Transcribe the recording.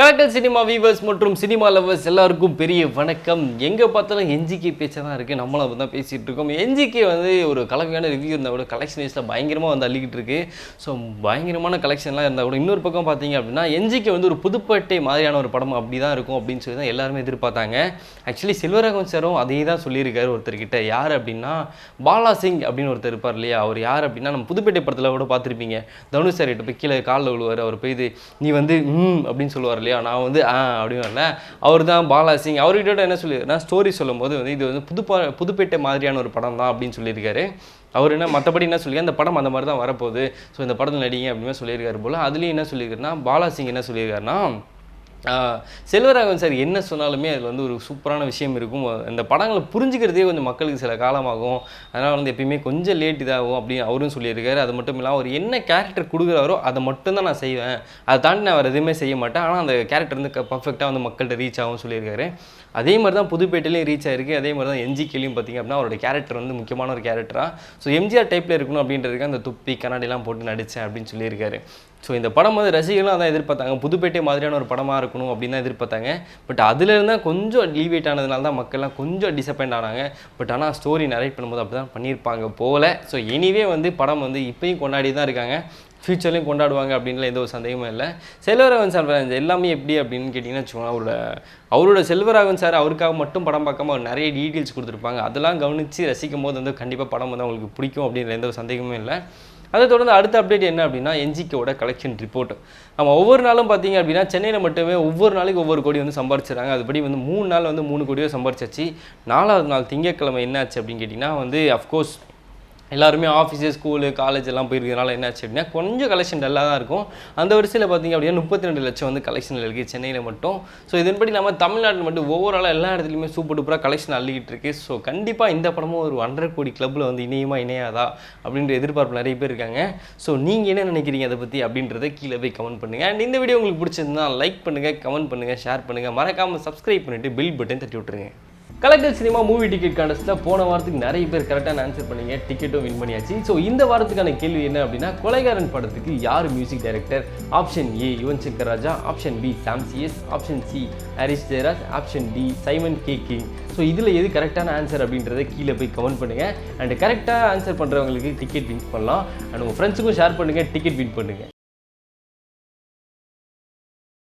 collector cinema viewers மற்றும் cinema lovers எல்லாருக்கும் பெரிய வணக்கம். எங்கே பார்த்தாலும் என்ஜிகே பேச்சை தான் இருக்குது நம்மளும் அப்படி தான் பேசிகிட்டு இருக்கோம். என்ஜிகே வந்து ஒரு கலவையான ரிவ்யூ இருந்தால் கூட கலெக்ஷன் வைஸில் பயங்கரமாக வந்து அள்ளிக்கிட்டு இருக்கு. ஸோ பயங்கரமான கலெக்ஷன்லாம் இருந்தால் கூட இன்னொரு பக்கம் பார்த்தீங்க அப்படின்னா என்ஜிகே வந்து ஒரு புதுப்பேட்டை மாதிரியான ஒரு படம் அப்படி தான் இருக்கும் அப்படின்னு சொல்லி தான் எல்லாருமே எதிர்பார்த்தாங்க. ஆக்சுவலி செல்வராகவன் சாரும் அதே தான் சொல்லியிருக்காரு ஒருத்தர்கிட்ட. யார் அப்படின்னா பாலா சிங் அப்படின்னு ஒருத்தர் இருப்பார் இல்லையா? அவர் யார் அப்படின்னா நம்ம புதுப்பேட்டை படத்தில் கூட பார்த்துருப்பீங்க. தனுஷ் சார் கிட்ட போய் கீழே காலில் விழுவார். அவர் போய் நீ வந்து ம் அப்படின்னு சொல்லுவார் இல்லையா? நான் வந்து ஆ அப்படின்னு வரல. அவர் தான் பாலா சிங் அவர்கிட்ட என்ன சொல்லி நான் ஸ்டோரி சொல்லும்போது வந்து இது வந்து புதுப்பா புதுப்பேட்டை மாதிரியான ஒரு படம் தான் அப்படின்னு சொல்லியிருக்காரு. அவர் என்ன மற்றபடி என்ன சொல்லியிருக்காரு அந்த படம் அந்த மாதிரி தான் வரப்போகுது. ஸோ இந்த படத்தில் நடிங்க அப்படின்னு சொல்லியிருக்காரு போல். அதுலேயும் என்ன சொல்லியிருக்காருன்னா பாலா சிங் என்ன சொல்லியிருக்காருன்னா செல்வராகவன் சார் என்ன சொன்னாலுமே அதில் வந்து ஒரு சூப்பரான விஷயம் இருக்கும். இந்த படங்களை புரிஞ்சுக்கிறதே கொஞ்சம் மக்களுக்கு சில காலமாகும். அதனால் வந்து எப்பயுமே கொஞ்சம் லேட் இதாகும் அப்படின்னு அவரும் சொல்லியிருக்காரு. அது மட்டும் இல்லாமல் அவர் என்ன கேரக்டர் கொடுக்குறாரோ அதை மட்டும்தான் நான் செய்வேன். அதை தாண்டி நான் வேறு எதுவுமே செய்ய மாட்டேன். ஆனால் அந்த கேரக்டர் வந்து பர்ஃபெக்டாக வந்து மக்கள்கிட்ட ரீச் ஆகும் சொல்லியிருக்காரு. அதே மாதிரி தான் புதுப்பேட்டையிலையும் ரீச் ஆயிருக்கு. அதே மாதிரி தான் என்ஜிகேலையும் பார்த்தீங்க அப்படின்னா அவரோட கேரக்டர் வந்து முக்கியமான ஒரு கேரக்டராக ஸோ எம்ஜிஆர் டைப்பில் இருக்கணும் அப்படின்றதுக்கு அந்த துப்பி கண்ணாடிலாம் போட்டு நடித்தேன் அப்படின்னு சொல்லியிருக்காரு. ஸோ இந்த படம் வந்து ரசிகர்களும் அதான் எதிர்பார்த்தாங்க. புதுப்பேட்டை மாதிரியான ஒரு படமாக இருக்கணும் அப்படின்னு தான் எதிர்பார்த்தாங்க. பட் அதுல இருந்தால் கொஞ்சம் லீவேட் ஆனதுனால தான் மக்கள்லாம் கொஞ்சம் டிசப்பாயிண்ட் ஆனாங்க. பட் ஆனால் ஸ்டோரி நரேட் பண்ணும்போது அப்படி தான் பண்ணியிருப்பாங்க போல. ஸோ எனிவே வந்து படம் வந்து இப்போயும் கொண்டாடி தான் இருக்காங்க. ஃப்யூச்சர்லையும் கொண்டாடுவாங்க அப்படின்லாம் எந்த ஒரு சந்தேகமும் இல்லை. செல்வராகவன் சார் எல்லாமே எப்படி அப்படின்னு கேட்டிங்கன்னா வச்சுக்கோங்களேன் அவரோட அவரோட செல்வராகவன் சார் அவருக்காக மட்டும் படம் பார்க்காம அவர் நிறைய டீட்டெயில்ஸ் கொடுத்துருப்பாங்க. அதெல்லாம் கவனித்து ரசிக்கும் போது வந்து கண்டிப்பாக படம் வந்து அவங்களுக்கு பிடிக்கும் அப்படின்ற எந்த ஒரு சந்தேகமும் இல்லை. அதை தொடர்ந்து அடுத்த அப்டேட் என்ன அப்படின்னா என்ஜிகேவோட கலெக்ஷன் ரிப்போர்ட் நம்ம ஒவ்வொரு நாளும் பார்த்தீங்க அப்படின்னா சென்னையில் மட்டுமே ஒவ்வொரு நாளைக்கு ஒவ்வொரு கோடி வந்து சம்பாரிச்சிடறாங்க அதுபடி வந்து மூணு நாள் வந்து மூணு கோடியோ சம்பாரிச்சாச்சு. நாலாவது நாள் திங்கட்கிழமை என்னாச்சு அப்படின்னு கேட்டிங்கன்னா வந்து அஃப்கோர்ஸ் எல்லாருமே ஆஃபீஸு ஸ்கூலு காலேஜ் எல்லாம் போயிருக்கிறதுனால என்னாச்சு அப்படின்னா கொஞ்சம் கலெக்ஷன் டல்லாக தான் இருக்கும். அந்த வரிசையில் பார்த்தீங்க அப்படின்னா முப்பத்தி ரெண்டு லட்சம் வந்து கலெக்ஷன் இருக்குது சென்னையில் மட்டும். ஸோ இதன்படி நம்ம தமிழ்நாட்டில் மட்டும் ஓவராலாக எல்லா இடத்துலையுமே சூப்பர் டூப்பராக கலெக்ஷன் அள்ளிக்கிட்டு இருக்கு. ஸோ கண்டிப்பாக இந்த படமும் ஒரு ஒன்றரை கோடி கிளப்பில் வந்து இணையுமா இணையாதா அப்படின்ற எதிர்பார்ப்பு நிறைய பேர் இருக்காங்க. ஸோ நீங்கள் என்ன நினைக்கிறீங்க அதை பற்றி அப்படின்றத கீழே போய் கமெண்ட் பண்ணுங்கள் அண்ட் இந்த வீடியோ உங்களுக்கு பிடிச்சிருந்தா லைக் பண்ணுங்கள் கமெண்ட் பண்ணுங்கள் ஷேர் பண்ணுங்கள் மறக்காமல் சப்ஸ்கிரைப் பண்ணிவிட்டு பில் பட்டன் தட்டி விட்டுருங்க. கலெக்டர் சினிமா மூவி டிக்கெட் கான்டெஸ்ட்டில் போன வாரத்துக்கு நிறைய பேர் கரெக்டான ஆன்சர் பண்ணீங்க. டிக்கெட்டும் வின் பண்ணியாச்சு. ஸோ இந்த வாரத்துக்கான கேள்வி என்ன அப்படின்னா கொலைகாரன் படத்துக்கு யார் music director option A Yuvan Shankar Raja. Option B Sam CS option C Harris Jayaraj. Option D Simon K King. So இதில் எது கரெக்டான ஆன்சர் அப்படின்றத கீழே போய் கமெண்ட் பண்ணுங்கள் அண்ட் கரெக்டாக ஆன்சர் பண்ணுறவங்களுக்கு டிக்கெட் வின் பண்ணலாம். அண்ட் உங்கள் ஃப்ரெண்ட்ஸுக்கும் ஷேர் பண்ணுங்கள் டிக்கெட் வின் பண்ணுங்கள்